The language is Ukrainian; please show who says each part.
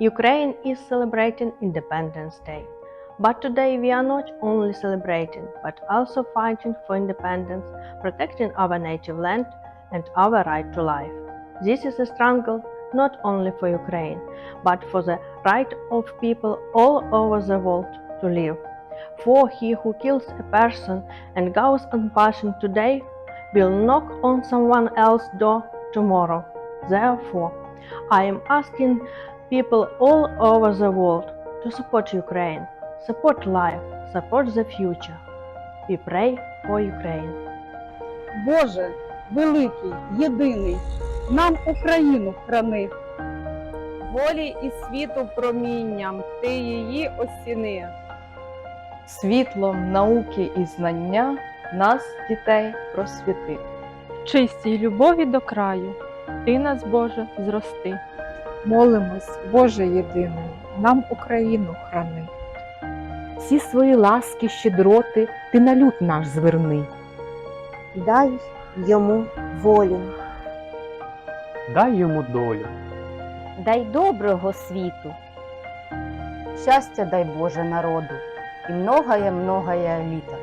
Speaker 1: Ukraine is celebrating Independence Day. But today we are not only celebrating, but also fighting for independence, protecting our native land and our right to life. This is a struggle not only for Ukraine, but for the right of people all over the world to live. For he who kills a person and goes unpunished today will knock on someone else's door tomorrow. Therefore, I am asking people all over the world to support Ukraine, support life, support the future. We pray for Ukraine.
Speaker 2: Боже, великий, єдиний, нам Україну храни.
Speaker 3: волі і світу промінням, ти її осіни.
Speaker 4: світлом науки і знання нас, дітей, просвіти.
Speaker 5: чистій любові до краю, ти нас, Боже, зрости.
Speaker 6: Молимось, Боже єдиний, нам Україну храни.
Speaker 7: всі свої ласки, щедроти ти на люд наш зверни.
Speaker 8: дай йому волю.
Speaker 9: дай йому долю.
Speaker 10: дай доброго світу,
Speaker 11: Щастя дай Боже народу і многое-многое літа.